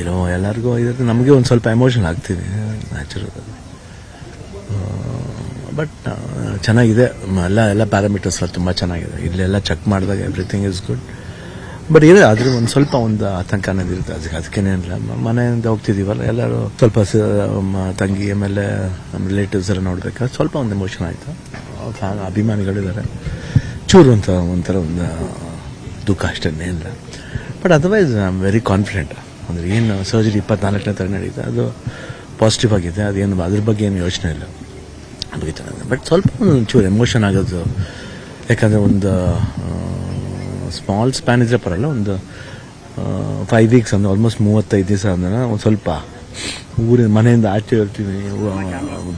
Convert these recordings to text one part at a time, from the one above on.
ಏನೋ ಎಲ್ಲರಿಗೂ ಇದ್ರೆ ನಮಗೆ ಒಂದು ಸ್ವಲ್ಪ ಎಮೋಷನ್ ಆಗ್ತೀವಿ ನ್ಯಾಚುರಲ್ ಬಟ್ ಚೆನ್ನಾಗಿದೆ. ಎಲ್ಲ ಎಲ್ಲ ಪ್ಯಾರಾಮೀಟರ್ಸ್ ಎಲ್ಲ ತುಂಬ ಚೆನ್ನಾಗಿದೆ. ಇಲ್ಲೆಲ್ಲ ಚೆಕ್ ಮಾಡಿದಾಗ ಎವ್ರಿಥಿಂಗ್ ಇಸ್ ಗುಡ್ ಬಟ್ ಇದೆ, ಆದರೆ ಒಂದು ಸ್ವಲ್ಪ ಒಂದು ಆತಂಕ ಅನ್ನೋದು ಇರುತ್ತೆ. ಅದಕ್ಕೆ ಅದಕ್ಕೇನೇ ಇಲ್ಲ. ಮನೆಯಿಂದ ಹೋಗ್ತಿದ್ದೀವಲ್ಲ ಎಲ್ಲರೂ ಸ್ವಲ್ಪ ತಂಗಿ, ಆಮೇಲೆ ನಮ್ಮ ರಿಲೇಟಿವ್ಸ್ ಎಲ್ಲ ನೋಡ್ಬೇಕಾದ್ರೆ ಸ್ವಲ್ಪ ಒಂದು ಎಮೋಷನ್ ಆಯಿತು. ಫ್ಯಾನ್ ಅಭಿಮಾನಿಗಳಿದ್ದಾರೆ. ಚೂರು ಅಂತ ಒಂಥರ ಒಂದು ದುಃಖ ಅಷ್ಟೇ ಇಲ್ಲ. But otherwise I am very confident ಅಂದರೆ ಏನು ಸರ್ಜರಿ ಇಪ್ಪತ್ನಾಲ್ಕನೇ ತರ ನಡೀತದೆ ಅದು ಪಾಸಿಟಿವ್ ಆಗಿದೆ. ಅದೇನು ಅದ್ರ ಬಗ್ಗೆ ಏನು ಯೋಚನೆ ಇಲ್ಲ. ಬಗ್ಗೆ ಚೆನ್ನಾಗಿದೆ ಬಟ್ ಸ್ವಲ್ಪ ಒಂಚೂರು ಚೂರು ಎಮೋಷನ್ ಆಗೋದು. ಯಾಕಂದರೆ ಒಂದು ಸ್ಮಾಲ್ ಸ್ಪ್ಯಾನ್ ಇದ್ರೆ ಪರಲ್ಲ ಒಂದು ಫೈವ್ ವೀಕ್ಸ್ ಅಂದ್ರೆ ಆಲ್ಮೋಸ್ಟ್ ಮೂವತ್ತೈದು ದಿವಸ ಅಂದ್ರೆ ಒಂದು ಸ್ವಲ್ಪ ಊರಿನ ಮನೆಯಿಂದ ಆಚೆ ಇರ್ತೀವಿ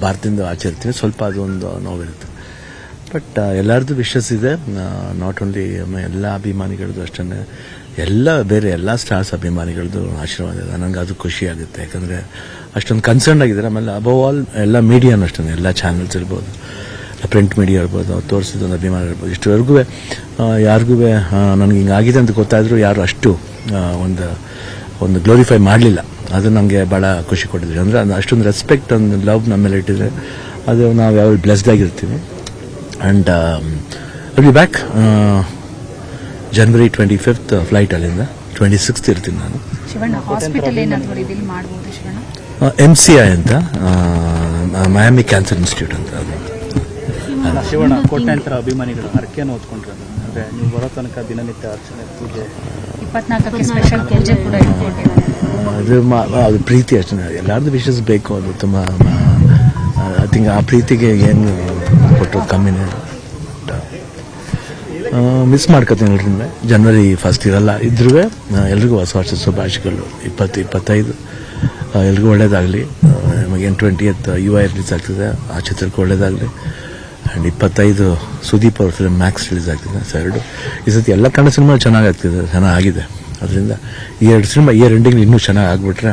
ಭಾರತದಿಂದ ಆಚೆ ಇರ್ತೀನಿ. ಸ್ವಲ್ಪ ಅದು ಒಂದು ನೋವಿರುತ್ತೆ. ಬಟ್ ಎಲ್ಲರದ್ದು ವಿಶಸ್ ಇದೆ. ನಾಟ್ ಓನ್ಲಿ ಎಲ್ಲ ಅಭಿಮಾನಿಗಳದ್ದು ಅಷ್ಟೇ ಎಲ್ಲ ಬೇರೆ ಎಲ್ಲ ಸ್ಟಾರ್ಸ್ ಅಭಿಮಾನಿಗಳದ್ದು ಆಶೀರ್ವಾದ ಇದೆ. ನನಗೆ ಅದು ಖುಷಿ ಆಗುತ್ತೆ. ಯಾಕಂದರೆ ಅಷ್ಟೊಂದು ಕನ್ಸರ್ನ್ ಆಗಿದ್ದಾರೆ. ಆಮೇಲೆ ಅಬವ್ ಆಲ್ ಎಲ್ಲ ಮೀಡಿಯಾನು ಅಷ್ಟೇ ಎಲ್ಲ ಚಾನಲ್ಸ್ ಇರ್ಬೋದು. ಪ್ರಿಂಟ್ ಮೀಡಿಯಾ ಇರ್ಬೋದು, ಅವ್ರು ತೋರಿಸಿದ ಒಂದು ಅಭಿಮಾನ ಇರ್ಬೋದು. ಇಷ್ಟವರೆಗೂ ಯಾರಿಗೂ ನನಗೆ ಹಿಂಗಾಗಿದೆ ಅಂತ ಗೊತ್ತಾದರೂ ಯಾರು ಅಷ್ಟು ಒಂದು ಒಂದು ಗ್ಲೋರಿಫೈ ಮಾಡಲಿಲ್ಲ. ಅದು ನನಗೆ ಭಾಳ ಖುಷಿ ಕೊಟ್ಟಿದ್ರು ಅಂದರೆ ಅಷ್ಟೊಂದು ರೆಸ್ಪೆಕ್ಟ್ ಒಂದು ಲವ್ ನಮ್ಮ ಮೇಲೆ ಇಟ್ಟಿದ್ರೆ ಅದು ನಾವು ಯಾವ ಬ್ಲೆಸ್ಡ್ ಆಗಿರ್ತೀವಿ. And be back January twenty fifth flight ಅಲ್ಲಿಂದ ಟ್ವೆಂಟಿ ಸಿಕ್ಸ್ತ್ ಇರ್ತೀನಿ ನಾನು ಎಂ ಸಿ ಐ ಅಂತ ಮಯಾಮಿ ಕ್ಯಾನ್ಸರ್ ಇನ್ಸ್ಟಿಟ್ಯೂಟ್ ಅಂತ ಅದು ಶಿವಣ್ಣ ಕೋಟ್ಯಾಂತರ ಅಭಿಮಾನಿಗಳು ಹರಕೆಯನ್ನು ಓದ್ಕೊಂಡ್ರೆ ಅಂದ್ರೆ ನೀವು ಬರೋ ತನಕ ದಿನನಿತ್ಯ ಅರ್ಚನೆ ಪೂಜೆ ಇಪ್ಪತ್ನಾಲ್ಕಕ್ಕೆ ಸ್ಪೆಷಲ್ ಪೂಜೆ ಕೂಡ ಇಟ್ಕೊಂಡಿದ್ದಾರೆ ಅದು ಮಾ- ಅದು ಪ್ರೀತಿ ಅಷ್ಟೇ ಎಲ್ಲರದ್ದು ವಿಶಸ್ ಬೇಕು ಅದು ತುಂಬ ಐ ಥಿಂಕ್ ಆ ಪ್ರೀತಿಗೆ ಏನು ಕೊಟ್ಟರು ಕಮ್ಮಿನೇ ಮಿಸ್ ಮಾಡ್ಕೊತೀನಿ ಎಲ್ರಿಂದ ಜನವರಿ ಫಸ್ಟ್ ಇರಲ್ಲ. ಇದ್ರೂ ಎಲ್ರಿಗೂ ಹೊಸ ವರ್ಷ ಶುಭಾಶಯಗಳು. ಇಪ್ಪತ್ತು, ಇಪ್ಪತ್ತೈದು. ಎಲ್ರಿಗೂ ಒಳ್ಳೇದಾಗಲಿ. ನಮಗೇನು ಟ್ವೆಂಟಿ ಎತ್ ಯು ಐ ರಿಲೀಸ್ ಆಗ್ತಿದೆ. ಆ ಚಿತ್ರಕ್ಕೆ ಒಳ್ಳೇದಾಗಲಿ. ಆ್ಯಂಡ್ ಇಪ್ಪತ್ತೈದು ಸುದೀಪ್ ಅವ್ರ ಫಿಲಮ್ ಮ್ಯಾಕ್ಸ್ ರಿಲೀಸ್ ಆಗ್ತಿದೆ. ಸರ್ ಎರಡು. ಈ ಸತಿ ಎಲ್ಲ ಕನ್ನಡ ಸಿನಿಮಾ ಚೆನ್ನಾಗಿ ಆಗ್ತಿದೆ. ಚೆನ್ನಾಗಿದೆ ಅದರಿಂದ ಈ ಎರಡು ಸಿನಿಮಾ ಇಯರ್ ಎಂಡಿಂಗ್ ಇನ್ನೂ ಚೆನ್ನಾಗಿ ಆಗ್ಬಿಟ್ರೆ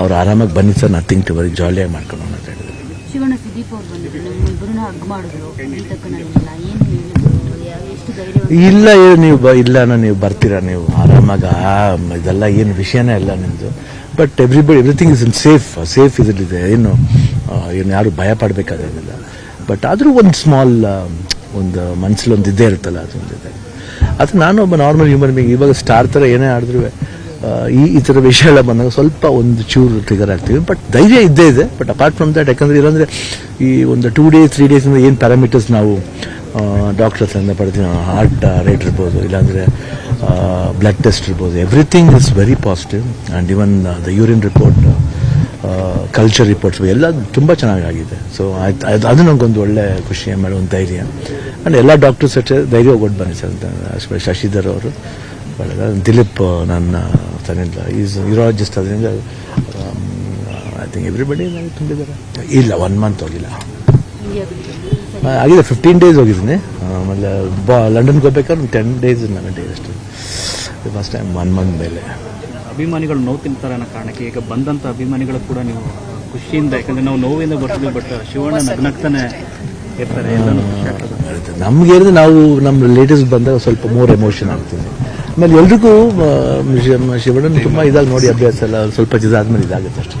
ಅವ್ರು ಆರಾಮಾಗಿ ಬನ್ನಿ ಸರ್ ನಥಿಂಗ್ ಟು ಬರೀ ಜಾಲಿಯಾಗಿ ಮಾಡ್ಕೊಂಡು ಅಂತ ಹೇಳಿದ್ರು. ಶಿವಣ್ಣ ಸುದೀಪ್ ಅವ್ರು ಬಂದಿದ್ರು. ನಮ್ಮ ಇಬ್ಬರನ್ನ ಹಗ್ ಮಾಡಿದ್ರು. ಇಲ್ಲ ಏನು ನೀವು ಬ ನೀವು ಬರ್ತೀರಾ? ನೀವು ಆರಾಮಾಗ ಆ, ಇದೆಲ್ಲ ಏನು ವಿಷಯನೇ ಇಲ್ಲ ನಿಮ್ಮದು but everybody everything is in safe safe ಇದರಲ್ಲಿದೆ ಏನು ಏನು ಯಾರು ಭಯ ಪಡಬೇಕಾದ್ರಿಲ್ಲ ಬಟ್ ಆದರೂ ಒಂದು ಸ್ಮಾಲ್ ಒಂದು ಮನಸ್ಸಲ್ಲಿ ಒಂದು ಇದ್ದೇ ಇರುತ್ತಲ್ಲ ಅದೊಂದಿದೆ ಅದು ನಾನು ಒಬ್ಬ ನಾರ್ಮಲ್ ಹ್ಯೂಮನ್ ಬೀಂಗ್ ಇವಾಗ ಸ್ಟಾರ್ ಥರ ಏನೇ ಆಡಿದ್ರು ಈ ಈ ಥರ ಎಲ್ಲ ಬಂದಾಗ ಸ್ವಲ್ಪ ಒಂದು ಚೂರು ಟ್ರಿಗರ್ ಆಗ್ತೀವಿ ಬಟ್ ಧೈರ್ಯ ಇದ್ದೇ ಇದೆ. ಬಟ್ ಅಪಾರ್ಟ್ ಫ್ರಮ್ ದಟ್ ಯಾಕಂದ್ರೆ ಇಲ್ಲಾಂದ್ರೆ ಈ ಒಂದು ಟೂ ಡೇಸ್ ತ್ರೀ ಡೇಸಿಂದ ಏನು ಪ್ಯಾರಾಮೀಟರ್ಸ್ ನಾವು ಡಾಕ್ಟರ್ ಹತ್ರ ಪಡ್ತೀವಿ ಹಾರ್ಟ್ ರೇಟ್ ಇರ್ಬೋದು, ಇಲ್ಲಾಂದರೆ ಬ್ಲಡ್ ಟೆಸ್ಟ್ ಇರ್ಬೋದು everything is very positive and even the urine report culture reports ಎಲ್ಲ ತುಂಬ ಚೆನ್ನಾಗಾಗಿದೆ. ಸೊ ಆಯ್ತು ಅದು ನನಗೊಂದು ಒಳ್ಳೆ ಖುಷಿ ಆಮೇಲೆ ಒಂದು ಧೈರ್ಯ. ಆ್ಯಂಡ್ ಎಲ್ಲ ಡಾಕ್ಟರ್ಸ್ ಅಷ್ಟೇ ಧೈರ್ಯ ಒಟ್ಟು ಬನ್ನಿ ಸರ್ ಶಶಿಧರ್ ಅವರು. ಒಳ್ಳೆದ ದಿಲೀಪ್ ನನ್ನ ತನ್ನಿಂದ ಈಸ್ ಯೂರಾಲಜಿಸ್ಟ್ ಅದರಿಂದ ಐ ಥಿಂಕ್ ಎವ್ರಿಬಡಿ ತುಂಬಿದ್ದಾರೆ ಇಲ್ಲ ಒನ್ ಮಂತ್ ಹೋಗಿಲ್ಲ. ಆಗಿದೆ ಫಿಫ್ಟೀನ್ ಡೇಸ್ ಹೋಗಿದ್ದೀನಿ. ಆಮೇಲೆ ಬಾ ಲಂಡನ್ಗೆ ಹೋಗ್ಬೇಕಾದ್ರೆ ಟೆನ್ ಡೇಸ್ ನನ್ನ ಡೇಸ್ ಅಷ್ಟು ಫಸ್ಟ್ ಟೈಮ್ ಒನ್ ಮಂತ್ ಮೇಲೆ. ಅಭಿಮಾನಿಗಳು ನೋವು ತಿಂತಾರೆ ಅನ್ನೋ ಕಾರಣಕ್ಕೆ ಈಗ ಬಂದಂತ ಅಭಿಮಾನಿಗಳು ಕೂಡ ನೀವು ಖುಷಿಯಿಂದ ಯಾಕಂದ್ರೆ ನಾವು ನೋವಿಂದ ಬರ್ತೀವಿ ಬಟ್ ಶಿವಣ್ಣ ನಗ್ನಗ್ತಾನೆ ಇರ್ತಾರೆ ಎಲ್ಲನೂ ಖುಷಿ ಆಗ್ತದೆ. ನಮ್ಗೆ ಹೇಳಿದ್ರೆ ನಾವು ನಮ್ಮ ರಿಲೇಟಿವ್ಸ್ ಬಂದಾಗ ಸ್ವಲ್ಪ ಮೋರ್ ಎಮೋಷನ್ ಆಗ್ತೀವಿ ಆಮೇಲೆ ಎಲ್ರಿಗೂ ಶಿವಣ್ಣನ ತುಂಬ ಇದಾಗಿ ನೋಡಿ ಅಭ್ಯಾಸ ಎಲ್ಲ ಸ್ವಲ್ಪ ಇದಾದ್ಮೇಲೆ ಇದಾಗುತ್ತೆ ಅಷ್ಟೇ.